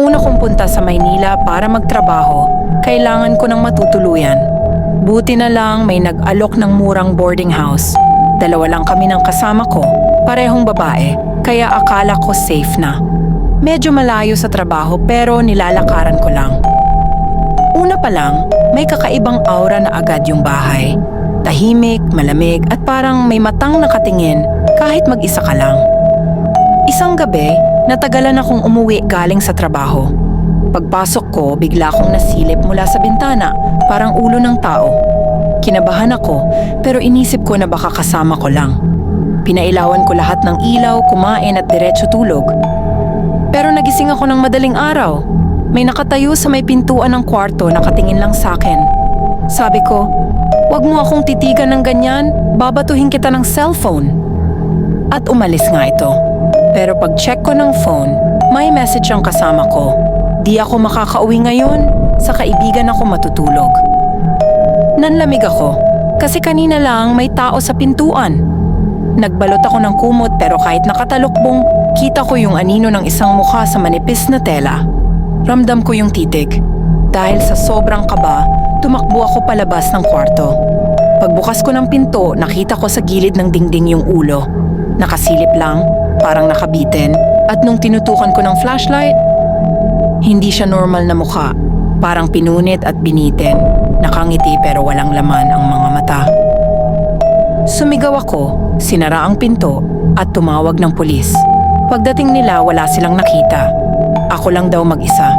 Una kong punta sa Maynila para magtrabaho, kailangan ko ng matutuluyan. Buti na lang may nag-alok ng murang boarding house. Dalawa lang kami ng kasama ko, parehong babae, kaya akala ko safe na. Medyo malayo sa trabaho pero nilalakaran ko lang. Una pa lang, may kakaibang aura na agad yung bahay. Tahimik, malamig at parang may matang nakatingin kahit mag-isa ka lang. Isang gabi, natagalan akong umuwi galing sa trabaho. Pagpasok ko, bigla akong nasilip mula sa bintana, parang ulo ng tao. Kinabahan ako, pero inisip ko na baka kasama ko lang. Pinailawan ko lahat ng ilaw, kumain at diretso tulog. Pero nagising ako ng madaling araw. May nakatayo sa may pintuan ng kwarto nakatingin lang sa akin. Sabi ko, Huwag mo akong titigan ng ganyan, babatuhin kita ng cellphone. At umalis nga ito. Pero pag check ko ng phone, may message ang kasama ko. Di ako makakauwi ngayon, sa kaibigan ako matutulog. Nanlamig ako, kasi kanina lang may tao sa pintuan. Nagbalot ako ng kumot pero kahit nakatalukbong, kita ko yung anino ng isang mukha sa manipis na tela. Ramdam ko yung titig. Dahil sa sobrang kaba, tumakbo ako palabas ng kwarto. Pagbukas ko ng pinto, nakita ko sa gilid ng dingding yung ulo. Nakasilip lang, parang nakabitin, at nung tinutukan ko ng flashlight, hindi siya normal na mukha. Parang pinunit at binitin. Nakangiti pero walang laman ang mga mata. Sumigaw ako, sinara ang pinto, at tumawag ng pulis. Pagdating nila, wala silang nakita. Ako lang daw mag-isa.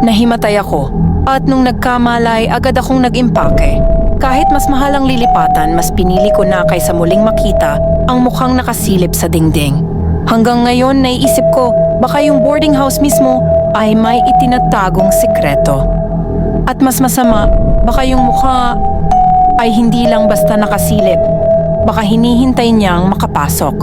Nahimatay ako, at nung nagkamalay, agad akong nag-impake. Kahit mas mahal ang lilipatan, mas pinili ko na kaysa muling makita ang mukhang nakasilip sa dingding. Hanggang ngayon, naiisip ko, baka yung boarding house mismo ay may itinatagong sikreto. At mas masama, baka yung mukha ay hindi lang basta nakasilip. Baka hinihintay niyang makapasok.